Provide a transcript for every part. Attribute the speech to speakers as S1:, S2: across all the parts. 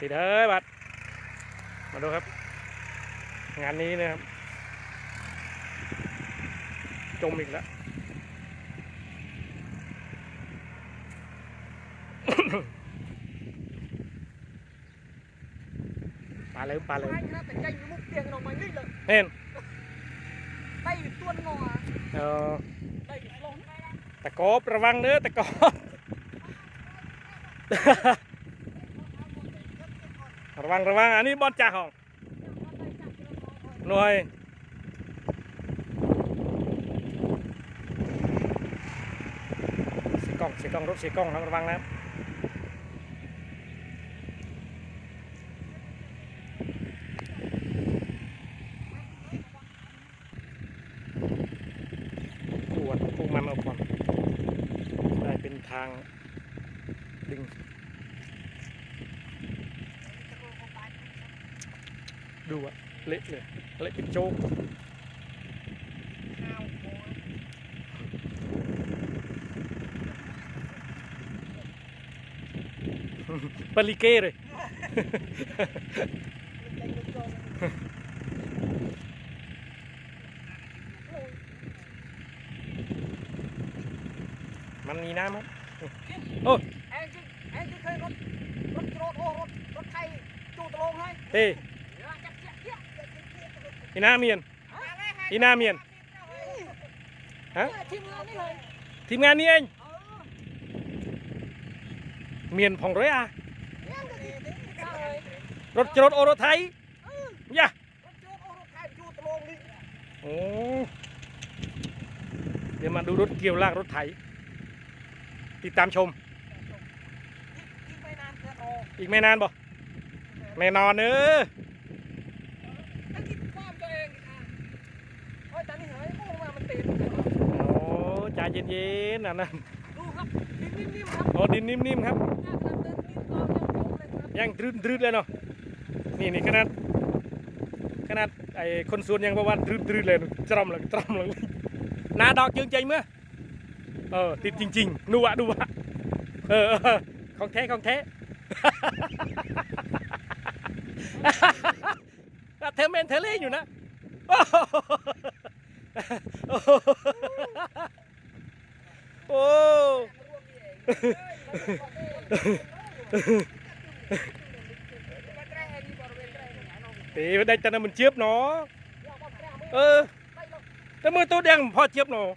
S1: ติดเฮ้ยบัดมาดูครับ งานนี้นะครับ จมอีกแล้วปลาเลยปลาเลย
S2: Anh nó phải tranh cái mục tiền nó mới nghịch được
S1: เห็น
S2: Tay bị tuôn ngò à
S1: เออ
S2: Tay bị lón
S1: ตะกอบระวังเด้อตะกอบ ระวังระวังอันนี้บอลจ่าของหน่วยสีกล้องสีกล้องรถสีกล้องระวังนะครับขวดพวกมันเอาก่อนได้เป็นทางดึง ดูอะเละเลยเละเป็นโจ๊กปาลิเก้เลยมันมีน้ำครับ
S2: Em chứ Em chứ khơi rốt Rốt rốt ô rốt Rốt thay Chủ tờ lông hay
S1: เฮ้
S2: Chắc chắc chắc
S1: อีน้าเมียนอีน่าเมียนฮะ
S2: Chim ngân đi rồi
S1: ทีมงานนี้เองเมียนผ่องร้อยอะรถจรถโอรถไทยย่า
S2: Rốt rốt ô rốt thay Chủ tờ lông đi
S1: โอ้เดี๋ยวมาดูรถเกี่ยวลากรถไถ ติดตามชม อีกไม่นานบ่แน่นอนเออ
S2: Ôi ta đi hỏi Mua mà mình tiền
S1: โอ้ใจเย็นๆนะนั่น
S2: ดูครับนิ่มๆครับ
S1: โอ้ดินนิ่มๆครับ
S2: น่าจะเดินนิ่มเรายังจมเลยครับ
S1: ยังดรืดๆเลยเนาะนี่นี่ขนาดขนาดไอ้คนสวนยังบอกว่าดรืดๆเลยจรอมเลยจรอมเลยหนาดอกจึงใจเมื่อเออติดจริงๆดูวะดูวะเออเออของแท้ของแท้เทอร์เมนเทเลอยู่นะ โอ้ตีได้จันมันเจี๊ยบเนาะเออแต่มือตัวแดงพอเจี๊ยบเนาะ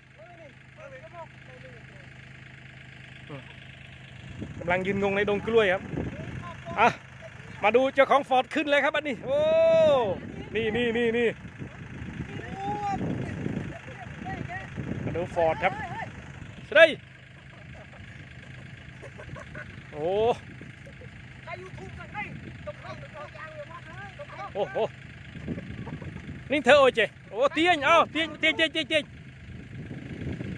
S1: กำลังยืนงงในดงกล้วยครับอะมาดูเจ้าของฟอร์ดขึ้นเลยครับอันนี้ โอ้ นี่นี่นี่นี่มา ดูฟอร์ดครับสไลด์โอ้
S2: ใครยูทูบกันให้ตบเข้าตบเข้ายางเลยวัดเลยตบเข้า
S1: โอ้โหนี่เธอโอ้ยเจโอ้เตียงเอาเตียงเตียงเตียงเตียงเตียง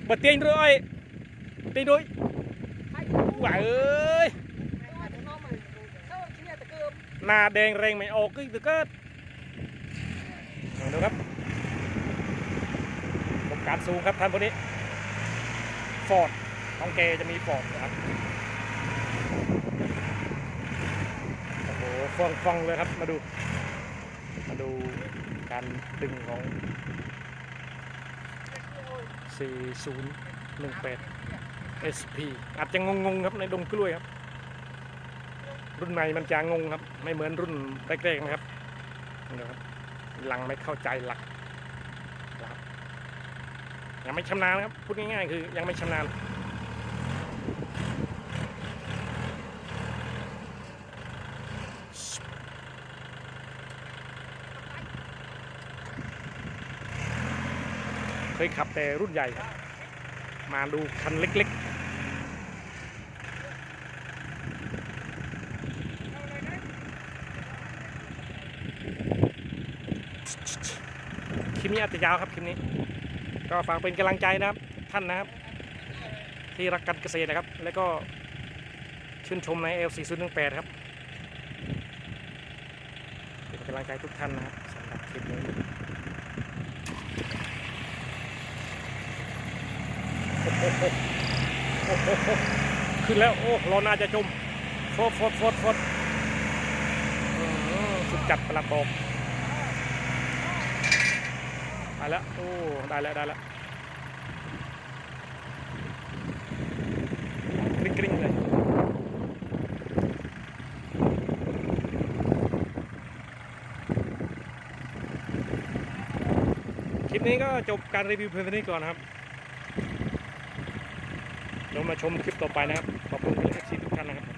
S1: บดเตียงด้วยเตียงด้วย
S2: บ
S1: ว่าเอ้ย
S2: ว่าจะน้องใหม่เข้าเชียร์ตะเกียบ
S1: หน้าแดงแรงไม่ออกก็ตึกเกิดลองดูครับผม การสูงครับท่านพวกนี้ฟอร์ดของแกจะมีฟอร์ดนะครับโอ้โหฟองฟองเลยครับมาดู มาดูการดึงของ 4018 SP อาจจะงงๆครับในดงกล้วยครับ รุ่นใหม่มันจะงงครับ ไม่เหมือนรุ่นแรกๆนะครับนะครับหลังไม่เข้าใจหลัก ยังไม่ชำนาญครับพูดง่ายๆคือยังไม่ชำนาญเคยขับแต่รุ่นใหญ่ครับ มาดูคันเล็กๆคลิปนี้อาจจะยาวครับคลิปนี้ ก็ฝากเป็นกำลังใจนะครับท่านนะครับ ที่รักการเกษตรนะครับ แล้วก็ชื่นชมใน L 4 0 1 8 ครับ เป็นกำลังใจทุกท่านนะครับสำหรับคลิปนี้โอ้โหโอ้โหขึ้นแล้ว โอ้เรอน่าจะจมฟดฟดฟดฟดสุดจัดประหลัดบอก ได้แล้ว โอ้ ได้แล้ว ได้แล้วกริ๊งกริ๊งเลย คลิปนี้ก็จบการรีวิวเพียงเท่านี้ก่อนนะครับเรามาชมคลิปต่อไปนะครับ ขอบคุณเอฟซีทุกท่านนะครับ